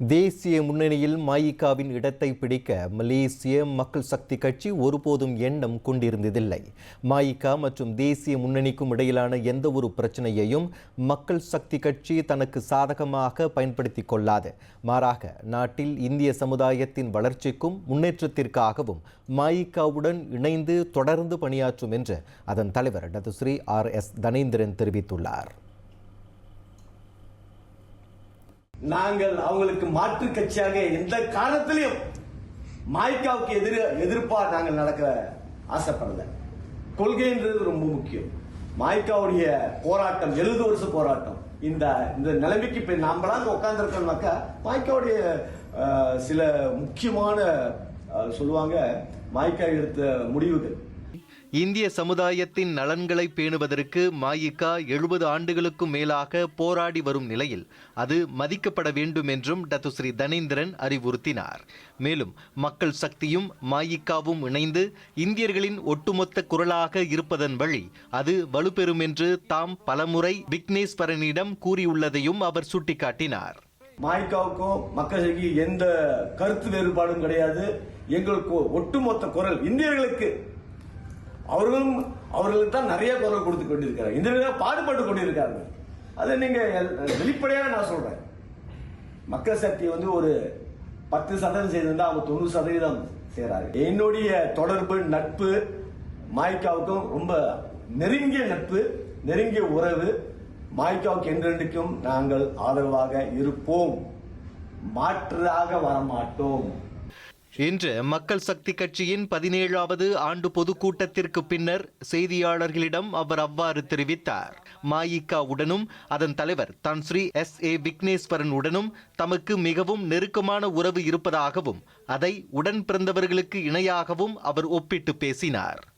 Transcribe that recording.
தேசிய முன்னணியில் மாயிகாவின் இடத்தை பிடிக்க மலேசிய மக்கள் சக்தி கட்சி ஒருபோதும் எண்ணம் கொண்டிருந்ததில்லை. மாயிகா மற்றும் தேசிய முன்னணிக்கும் இடையிலான எந்த ஒரு பிரச்சனையையும் மக்கள் சக்தி கட்சி தனக்கு சாதகமாக பயன்படுத்திக் கொள்ளாது. மாறாக நாட்டில் இந்திய சமுதாயத்தின் வளர்ச்சிக்கும் முன்னேற்றத்திற்காகவும் மாயிகாவுடன் இணைந்து தொடர்ந்து பணியாற்றும் என்று அதன் தலைவர் டத்துஸ்ரீ ஆர் எஸ் தனேந்திரன் தெரிவித்துள்ளார். நாங்கள் அவங்களுக்கு மாற்று கட்சியாக எந்த காலத்திலையும் மாய்க்காவுக்கு எதிர எதிர்ப்பா நாங்கள் நடக்க ஆசைப்படல. கொள்கைன்றது ரொம்ப முக்கியம். மாய்க்காவுடைய போராட்டம் எழுபது வருஷ போராட்டம். இந்த இந்த நிலைமைக்கு இப்ப நாமளாங்க உட்கார்ந்துருக்கோம்னாக்கா மாய்க்காவுடைய சில முக்கியமான சொல்லுவாங்க மாய்க்கா எடுத்த முடிவுகள். இந்திய சமுதாயத்தின் நலன்களை பேணுவதற்கு மாயிகா எழுபது ஆண்டுகளுக்கும் மேலாக போராடி வரும் நிலையில் அது மதிக்கப்பட வேண்டும் என்றும் டத்துஸ்ரீ தனேந்திரன் அறிவுறுத்தினார். மேலும் மக்கள் சக்தியும் மாயிகாவும் இணைந்து இந்தியர்களின் ஒட்டுமொத்த குரலாக இருப்பதன் வழி அது வலுப்பெறும் என்று தாம் பலமுறை விக்னேஸ்வரனிடம் கூறியுள்ளதையும் அவர் சுட்டிக்காட்டினார். மாய்காவுக்கும் மக்களுக்கு எந்த கருத்து வேறுபாடும் கிடையாது. எங்களுக்கு ஒட்டுமொத்த குரல் இந்தியர்களுக்கு அவர்களும் அவர்களுக்கு தான் நிறைய குரல் கொடுத்து கொண்டிருக்கிறார். இந்த பாடுபட்டு கொண்டிருக்கார்கள் அதை நீங்கள் எல்- வெளிப்படையாக நான் சொல்கிறேன் மக்கள் சக்தி வந்து ஒரு பத்து சதவீதம் செய்திருந்தா அவங்க தொண்ணூறு சதவீதம் செய்கிறாரு என்னுடைய தொடர்பு நட்பு மாய்க்காவுக்கும் ரொம்ப நெருங்கிய நட்பு நெருங்கிய உறவு மாய்க்காவுக்கு என்றென்றைக்கும் நாங்கள் ஆதரவாக இருப்போம். மாற்றாக வரமாட்டோம். இன்று மக்கள் சக்தி கட்சியின் பதினேழாவது ஆண்டு பொதுக்கூட்டத்திற்கு பின்னர் செய்தியாளர்களிடம் அவர் அவ்வாறு தெரிவித்தார். மாயிகா உடனும் அதன் தலைவர் தான் ஸ்ரீ எஸ். ஏ. விக்னேஸ்வரன் உடனும் தமக்கு மிகவும் நெருக்கமான உறவு இருப்பதாகவும் அதை உடன் பிறந்தவர்களுக்கு இணையாகவும் அவர் ஒப்பிட்டு பேசினார்.